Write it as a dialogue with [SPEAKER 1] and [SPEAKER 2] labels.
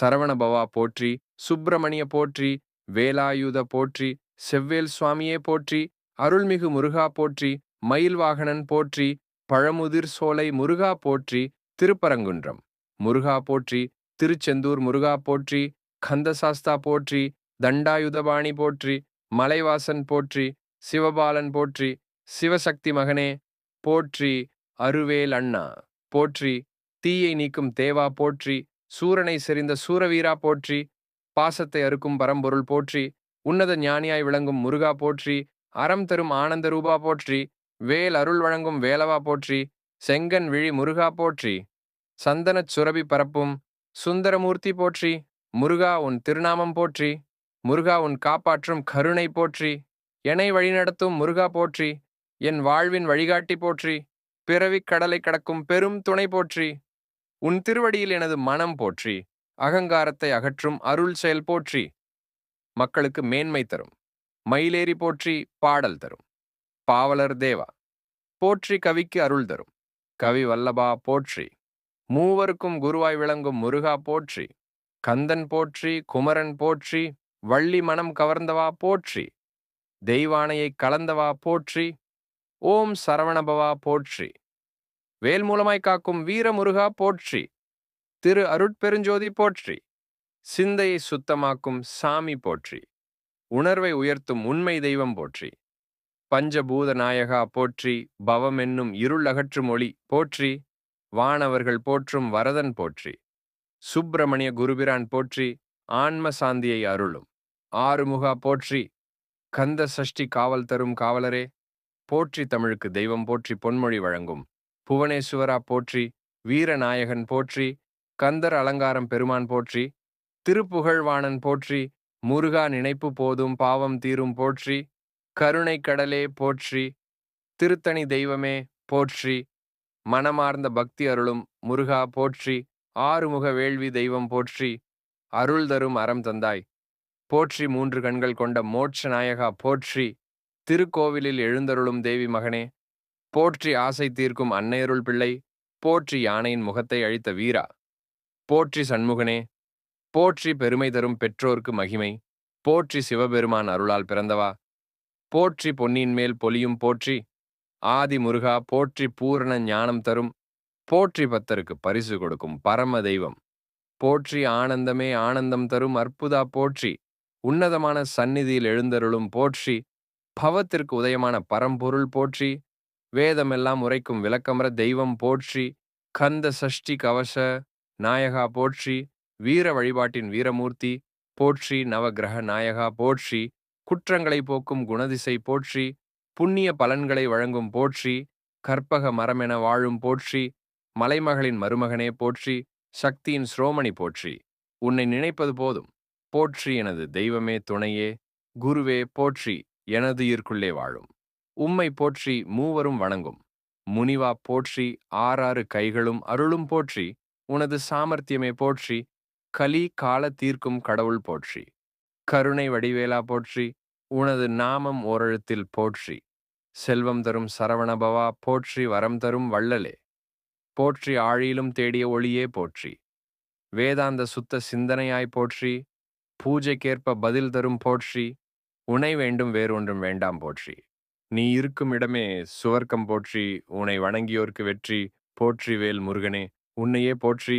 [SPEAKER 1] சரவணபவா போற்றி சுப்பிரமணிய போற்றி வேலாயுத போற்றி செவ்வேல் சுவாமியே போற்றி அருள்மிகு முருகா போற்றி மயில் வாகனன் போற்றி பழமுதிர் சோலை முருகா போற்றி திருப்பரங்குன்றம். முருகா போற்றி திருச்செந்தூர் முருகா போற்றி கந்தசாஸ்தா போற்றி தண்டாயுதபாணி போற்றி மலைவாசன் போற்றி சிவபாலன் போற்றி சிவசக்தி மகனே போற்றி அருவேல் அண்ணா போற்றி தீயை நீக்கும் தேவா போற்றி சூரனை செறிந்த சூரவீரா போற்றி பாசத்தை அறுக்கும் பரம்பொருள் போற்றி உன்னத ஞானியாய் விளங்கும் முருகா போற்றி அறம் தரும் ஆனந்த ரூபா போற்றி வேல் அருள் வழங்கும் வேலவா போற்றி செங்கன் விழி முருகா போற்றி. சந்தனச் சுரபி பரப்பும் சுந்தரமூர்த்தி போற்றி முருகா உன் திருநாமம் போற்றி முருகா உன் காப்பாற்றும் கருணை போற்றி என்னை வழிநடத்தும் முருகா போற்றி என் வாழ்வின் வழிகாட்டி போற்றி பிறவிக் கடலை கடக்கும் பெரும் துணை போற்றி. உன் திருவடியில் எனது மனம் போற்றி அகங்காரத்தை அகற்றும் அருள் செயல் போற்றி. மக்களுக்கு மேன்மை தரும் மயிலேறி போற்றி பாடல் தரும். பாவலர் தேவா போற்றி கவிக்கு அருள் தரும். கவி வல்லபா போற்றி மூவருக்கும் குருவாய் விளங்கும் முருகா போற்றி. கந்தன் போற்றி குமரன் போற்றி வள்ளி மனம் கவர்ந்தவா போற்றி. தெய்வானையை கலந்தவா போற்றி ஓம் சரவணபவா போற்றி. வேல் மூலமாய் காக்கும் வீரமுருகா போற்றி. திரு அருட்பெருஞ்சோதி போற்றி. சிந்தையை சுத்தமாக்கும் சாமி போற்றி. உணர்வை உயர்த்தும் உண்மை தெய்வம் போற்றி. பஞ்சபூத நாயகா போற்றி. பவமென்னும் இருள் அகற்றும் ஒளி போற்றி. வானவர்கள் போற்றும் வரதன் போற்றி. சுப்பிரமணிய குருபிரான் போற்றி. ஆன்ம சாந்தியை அருளும். ஆறுமுகா போற்றி. கந்த சஷ்டி காவல் தரும் காவலரே. போற்றி தமிழுக்கு தெய்வம் போற்றி பொன்மொழி வழங்கும். புவனேஸ்வரா போற்றி வீரநாயகன் போற்றி கந்தர் அலங்காரம் பெருமான் போற்றி திருப்புகழ்வாணன் போற்றி முருகா நினைப்பு போதும் பாவம் தீரும் போற்றி கருணை கடலே போற்றி திருத்தணி தெய்வமே போற்றி மனமார்ந்த பக்தி அருளும் முருகா போற்றி ஆறுமுக வேள்வி தெய்வம் போற்றி அருள் தரும் அறம் தந்தாய். போற்றி மூன்று கண்கள் கொண்ட மோட்ச நாயகா போற்றி திருக்கோவிலில் எழுந்தருளும் தேவி மகனே போற்றி ஆசை தீர்க்கும் அன்னையருள் பிள்ளை போற்றி யானையின் முகத்தை அழித்த வீரா. போற்றி சண்முகனே போற்றி பெருமை தரும் பெற்றோர்க்கு மகிமை போற்றி சிவபெருமான் அருளால் பிறந்தவா. போற்றி பொன்னியின் மேல் பொலியும் போற்றி ஆதி முருகா போற்றி பூரண ஞானம் தரும் போற்றி பத்தருக்கு பரிசு கொடுக்கும் பரம தெய்வம். போற்றி ஆனந்தமே ஆனந்தம் தரும் அற்புதா போற்றி உன்னதமான சந்நிதியில் எழுந்தருளும் போற்றி பவத்திற்கு உதயமான பரம்பொருள் போற்றி வேதமெல்லாம் உரைக்கும் விளக்கமர தெய்வம் போற்றி கந்த சஷ்டி கவச நாயகா போற்றி வீர வழிபாட்டின் வீரமூர்த்தி போற்றி நவகிரக நாயகா போற்றி குற்றங்களை போக்கும் குணதிசை போற்றி புண்ணிய பலன்களை வழங்கும் போற்றி கற்பக மரமென வாழும் போற்றி மலைமகளின் மருமகனே போற்றி சக்தியின் ஸ்ரோமணி போற்றி. உன்னை நினைப்பது போதும். போற்றி எனது தெய்வமே துணையே குருவே போற்றி எனது ஈர்க்குள்ளே வாழும். உம்மை போற்றி மூவரும் வணங்கும். முனிவா போற்றி ஆறாறு கைகளும் அருளும் போற்றி உனது சாமர்த்தியமே போற்றி கலி கால தீர்க்கும் கடவுள் போற்றி. கருணை வடிவேலா போற்றி உனது நாமம் ஓரெழுத்தில் போற்றி. செல்வம் தரும் சரவணபவா போற்றி வரம் தரும் வள்ளலே. போற்றி ஆழியிலும் தேடிய ஒளியே போற்றி. வேதாந்த சுத்த சிந்தனையாய் போற்றி பூஜைக்கேற்ப பதில் தரும் போற்றி உனை வேண்டும் வேறொன்றும் வேண்டாம் போற்றி. நீ இருக்கும் இடமே சுவர்க்கம் போற்றி உன்னை வணங்கியோர்க்கு வெற்றி போற்றி வேல் முருகனே. உன்னையே போற்றி